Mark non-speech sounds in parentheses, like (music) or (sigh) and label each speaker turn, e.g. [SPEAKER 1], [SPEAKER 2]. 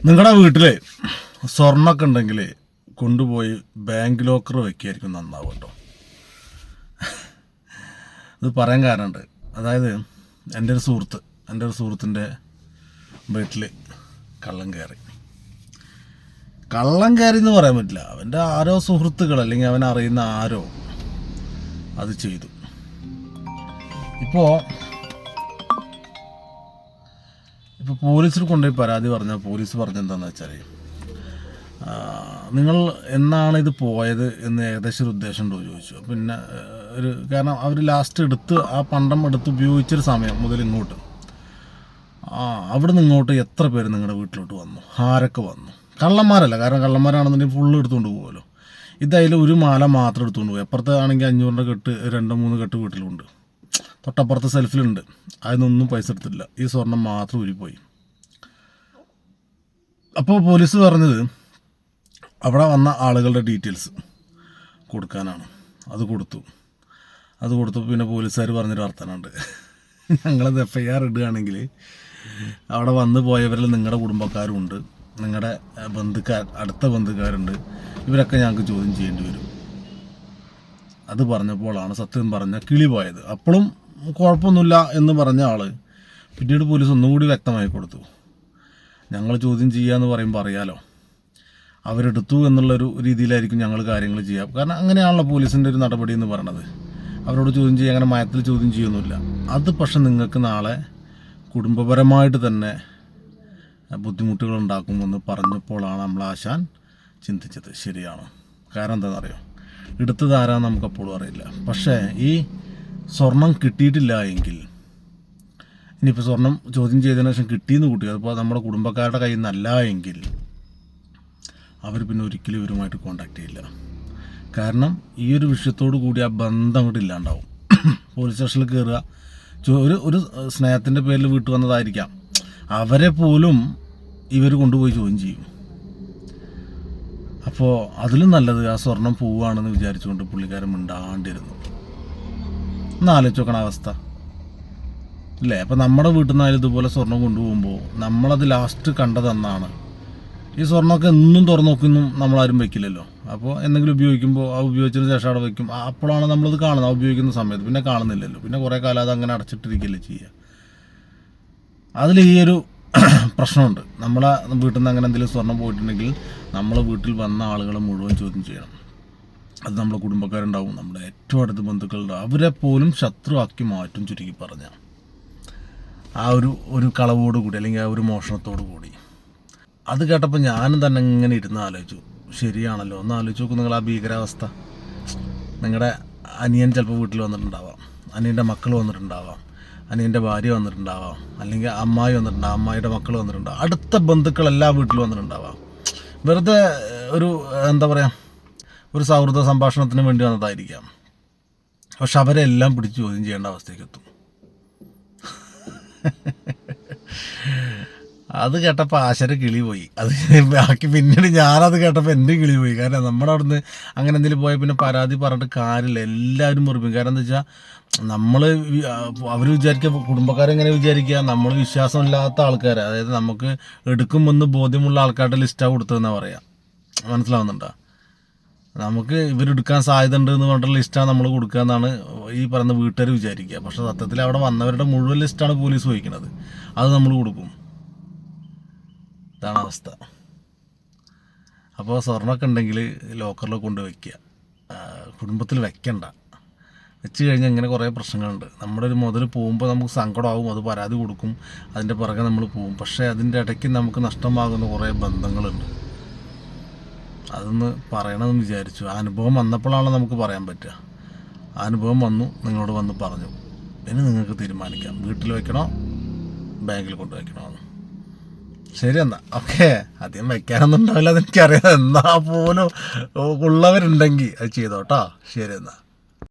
[SPEAKER 1] നിങ്ങളുടെ വീട്ടിൽ സ്വർണമൊക്കെ ഉണ്ടെങ്കിൽ കൊണ്ടുപോയി ബാങ്ക് ലോക്കർ വെക്കുകയായിരിക്കും നന്നാവും കേട്ടോ ഇത് പറയാൻ കാരണമുണ്ട് അതായത് എന്റെ ഒരു സുഹൃത്ത് എന്റെ ഒരു സുഹൃത്തിന്റെ വീട്ടിൽ കള്ളം കയറി കള്ളം കയറി എന്ന് പറയാൻ പറ്റില്ല. അവന്റെ ആരോ സുഹൃത്തുക്കൾ അല്ലെങ്കിൽ അവൻ അറിയുന്ന ആരോ അത് ചെയ്തു. ഇപ്പോൾ പോലീസിൽ കൊണ്ടുപോയി പരാതി പറഞ്ഞാൽ പോലീസ് പറഞ്ഞെന്താണെന്ന് വെച്ചാൽ നിങ്ങൾ എന്നാണ് ഇത് പോയത് എന്ന് ഏകദേശം ഒരു ഉദ്ദേശം ഉണ്ടോ ചോദിച്ചു. പിന്നെ ഒരു കാരണം അവർ ലാസ്റ്റ് എടുത്ത് ആ പണ്ടം എടുത്ത് ഉപയോഗിച്ചൊരു സമയം മുതൽ ഇങ്ങോട്ട്. ആ അവിടെ നിന്ന് ഇങ്ങോട്ട് എത്ര പേര് നിങ്ങളുടെ വീട്ടിലോട്ട് വന്നു? ആരൊക്കെ വന്നു? കള്ളന്മാരല്ല കാരണം കള്ളന്മാരാണെന്നുണ്ടെങ്കിൽ ഫുള്ള് എടുത്തുകൊണ്ട് പോകുമല്ലോ ഇതതിൽ ഒരു മാല മാത്രം എടുത്തുകൊണ്ട് പോയി. അപ്പുറത്ത് ആണെങ്കിൽ അഞ്ഞൂറിന്റെ കെട്ട് രണ്ട് മൂന്ന് കെട്ട് വീട്ടിലുണ്ട്. തൊട്ടപ്പുറത്തെ സെൽഫിലുണ്ട് അതിനൊന്നും പൈസ എടുത്തില്ല. ഈ സ്വർണം മാത്രം ഉരുപോയി അപ്പോൾ പോലീസ് പറഞ്ഞത് അവിടെ വന്ന ആളുകളുടെ ഡീറ്റെയിൽസ് കൊടുക്കാനാണ്. അത് കൊടുത്തു. അത് കൊടുത്തപ്പോൾ പിന്നെ പോലീസുകാർ പറഞ്ഞൊരു വർത്തനമുണ്ട് ഞങ്ങളത് എഫ് ഐ ആർ ഇടുകയാണെങ്കിൽ അവിടെ വന്ന് പോയവരിൽ നിങ്ങളുടെ കുടുംബക്കാരുണ്ട്. നിങ്ങളുടെ ബന്ധുക്കാർ അടുത്ത ബന്ധുക്കാരുണ്ട്. ഇവരൊക്കെ ഞങ്ങൾക്ക് ചോദ്യം ചെയ്യേണ്ടി വരും. അത് പറഞ്ഞപ്പോഴാണ് സത്യം പറഞ്ഞ കിളി പോയത്. അപ്പോഴും കുഴപ്പമൊന്നുമില്ല എന്ന് പറഞ്ഞ ആൾ പിന്നീട് പോലീസ് ഒന്നും കൂടി വ്യക്തമായി കൊടുത്തു. ഞങ്ങൾ ചോദ്യം ചെയ്യാന്ന് പറയുമ്പോൾ അറിയാലോ. അവരെടുത്തു എന്നുള്ളൊരു രീതിയിലായിരിക്കും ഞങ്ങൾ കാര്യങ്ങൾ ചെയ്യാം. കാരണം അങ്ങനെയാണല്ലോ പോലീസിന്റെ ഒരു നടപടി എന്ന് പറയണത്. അവരോട് ചോദ്യം ചെയ്യുക അങ്ങനെ മയത്തിൽ ചോദ്യം ചെയ്യൊന്നുമില്ല. അത് പക്ഷെ നിങ്ങൾക്ക് നാളെ കുടുംബപരമായിട്ട് തന്നെ ബുദ്ധിമുട്ടുകൾ ഉണ്ടാക്കുമെന്ന് പറഞ്ഞപ്പോഴാണ് നമ്മൾ ആശാൻ ചിന്തിച്ചത്. ശരിയാണ്? കാരണം എന്താണെന്നറിയോ? എടുത്തതാരാന്ന് നമുക്കപ്പോഴും അറിയില്ല. പക്ഷേ ഈ സ്വർണം കിട്ടിയിട്ടില്ല എങ്കിൽ ഇനിയിപ്പോൾ സ്വർണം ചോദ്യം ചെയ്തതിന് ശേഷം കിട്ടിയെന്ന് കൂട്ടി അതിപ്പോൾ നമ്മുടെ കുടുംബക്കാരുടെ കയ്യിൽ നിന്നല്ല എങ്കിൽ അവർ പിന്നെ ഒരിക്കലും ഇവരുമായിട്ട് കോണ്ടാക്ട് ചെയ്യില്ല. കാരണം ഈ ഒരു വിഷയത്തോട് കൂടി ആ ബന്ധം അങ്ങോട്ട് ഇല്ലാണ്ടാവും. പോലീസ് സ്റ്റേഷനിൽ കയറുക ഒരു ഒരു സ്നേഹത്തിന്റെ പേരിൽ വീട്ടു വന്നതായിരിക്കാം. അവരെ പോലും ഇവർ കൊണ്ടുപോയി ചോദ്യം ചെയ്യും. അപ്പോൾ അതിലും നല്ലത് ആ സ്വർണം പോവുകയാണെന്ന് വിചാരിച്ചുകൊണ്ട് പുള്ളിക്കാരൻ മിണ്ടാണ്ടിരുന്നു. ഒന്ന് ആലോചിച്ച് നോക്കണ അവസ്ഥ. അല്ലേ അപ്പോൾ നമ്മുടെ വീട്ടിൽ നിന്നായാലും ഇതുപോലെ സ്വർണം കൊണ്ടുപോകുമ്പോൾ നമ്മളത് ലാസ്റ്റ് കണ്ടതെന്നാണ് ഈ സ്വർണമൊക്കെ എന്നും തുറന്നു നോക്കുന്നു നമ്മളാരും വെക്കില്ലല്ലോ. അപ്പോൾ എന്തെങ്കിലും ഉപയോഗിക്കുമ്പോൾ ആ ഉപയോഗിച്ചതിന് ശേഷം അവിടെ വെക്കും. അപ്പോഴാണ് നമ്മളത് കാണുന്നത്. ആ ഉപയോഗിക്കുന്ന സമയത്ത് പിന്നെ കാണുന്നില്ലല്ലോ. പിന്നെ കുറേ കാലം അത് അങ്ങനെ അടച്ചിട്ടിരിക്കുകയല്ലേ ചെയ്യുക. അതിൽ ഈ ഒരു (clears throat) പ്രശ്നമുണ്ട്. നമ്മളെ വീട്ടിൽ നിന്ന് അങ്ങനെ എന്തെങ്കിലും സ്വർണം പോയിട്ടുണ്ടെങ്കിൽ നമ്മളെ വീട്ടിൽ വന്ന ആളുകളെ മുഴുവൻ ചോദ്യം ചെയ്യണം. അത് നമ്മുടെ കുടുംബക്കാരുണ്ടാവും. നമ്മുടെ ഏറ്റവും അടുത്ത ബന്ധുക്കളുണ്ടാവും അവരെ പോലും ശത്രുവാക്കി മാറ്റും ചുരുക്കി പറഞ്ഞാൽ ആ ഒരു ഒരു കളവോട് കൂടി അല്ലെങ്കിൽ ആ ഒരു മോഷണത്തോടു കൂടി. അത് കേട്ടപ്പോൾ ഞാനും തന്നെ ഇങ്ങനെ ഇരുന്ന് ആലോചിച്ചു. ശരിയാണല്ലോ ഒന്ന് ആലോചിച്ച് നോക്കും നിങ്ങൾ ആ ഭീകരാവസ്ഥ. നിങ്ങളുടെ അനിയൻ ചിലപ്പോൾ വീട്ടിൽ വന്നിട്ടുണ്ടാവാം. അനിയന്റെ മക്കൾ വന്നിട്ടുണ്ടാവാം. അനിയന്റെ ഭാര്യ വന്നിട്ടുണ്ടാവാം. അല്ലെങ്കിൽ അമ്മായി വന്നിട്ടുണ്ടാവാം അമ്മായിയുടെ മക്കൾ വന്നിട്ടുണ്ടാവും. അടുത്ത ബന്ധുക്കളെല്ലാം വീട്ടിൽ വന്നിട്ടുണ്ടാവാം. വെറുതെ ഒരു എന്താ പറയുക ഒരു സൗഹൃദ സംഭാഷണത്തിന് വേണ്ടി വന്നതായിരിക്കാം. പക്ഷെ അവരെല്ലാം പിടിച്ച് ചോദ്യം ചെയ്യേണ്ട അവസ്ഥയ്ക്ക് എത്തും. അത് കേട്ടപ്പോൾ ആശര കിളി പോയി. അത് ബാക്കി പിന്നീട് ഞാനത് കേട്ടപ്പോൾ എന്റെ കിളി പോയി. കാരണം നമ്മുടെ അവിടുന്ന് അങ്ങനെ എന്തെങ്കിലും പോയാൽ പിന്നെ പരാതി പറഞ്ഞിട്ട് കാര്യമില്ല. എല്ലാവരും മുറിപ്പിക്കും കാരണം എന്താ വെച്ചാൽ നമ്മൾ അവർ വിചാരിക്കുക കുടുംബക്കാരെങ്ങനെ വിചാരിക്കുക നമ്മൾ വിശ്വാസമില്ലാത്ത ആൾക്കാർ അതായത് നമുക്ക് എടുക്കുമെന്ന് ബോധ്യമുള്ള ആൾക്കാരുടെ ലിസ്റ്റാണ് കൊടുത്തതെന്നാണ് പറയുക മനസ്സിലാവുന്നുണ്ടോ? നമുക്ക് ഇവരെടുക്കാൻ സാധ്യത ഉണ്ട് എന്ന് പറഞ്ഞിട്ടുള്ള ലിസ്റ്റാണ് നമ്മൾ കൊടുക്കുക എന്നാണ് ഈ പറയുന്ന വീട്ടുകാർ വിചാരിക്കുക. പക്ഷെ സത്യത്തിൽ അവിടെ വന്നവരുടെ മുഴുവൻ ലിസ്റ്റാണ് പോലീസ് ചോദിക്കുന്നത് അത് നമ്മൾ കൊടുക്കും. ഇതാണ് അവസ്ഥ. അപ്പോൾ സ്വർണമൊക്കെ ഉണ്ടെങ്കിൽ ലോക്കറിൽ കൊണ്ട് വയ്ക്കുക. കുടുംബത്തിൽ വെക്കണ്ട. വെച്ച് കഴിഞ്ഞാൽ ഇങ്ങനെ കുറേ പ്രശ്നങ്ങളുണ്ട്. നമ്മുടെ ഒരു മുതൽ പോകുമ്പോൾ നമുക്ക് സങ്കടമാവും അത് പരാതി കൊടുക്കും അതിന്റെ പുറകെ നമ്മൾ പോകും. പക്ഷേ അതിന്റെ ഇടയ്ക്ക് നമുക്ക് നഷ്ടമാകുന്ന കുറേ ബന്ധങ്ങളുണ്ട്. അതൊന്ന് പറയണമെന്ന് വിചാരിച്ചു. ആ അനുഭവം വന്നപ്പോഴാണ് നമുക്ക് പറയാൻ പറ്റുക. ആ അനുഭവം വന്നു നിങ്ങളോട് വന്ന് പറഞ്ഞു. ഇനി നിങ്ങൾക്ക് തീരുമാനിക്കാം. വീട്ടിൽ വെക്കണോ? ബാങ്കിൽ കൊണ്ട് വയ്ക്കണോ എന്ന് ശരി എന്നാ. ഓക്കെ. അധികം വയ്ക്കാനൊന്നും ഉണ്ടാവില്ല. അതെനിക്കറിയാം. എന്നാ പോലും ഉള്ളവരുണ്ടെങ്കിൽ അത് ചെയ്തോട്ടോ ശരി എന്നാ.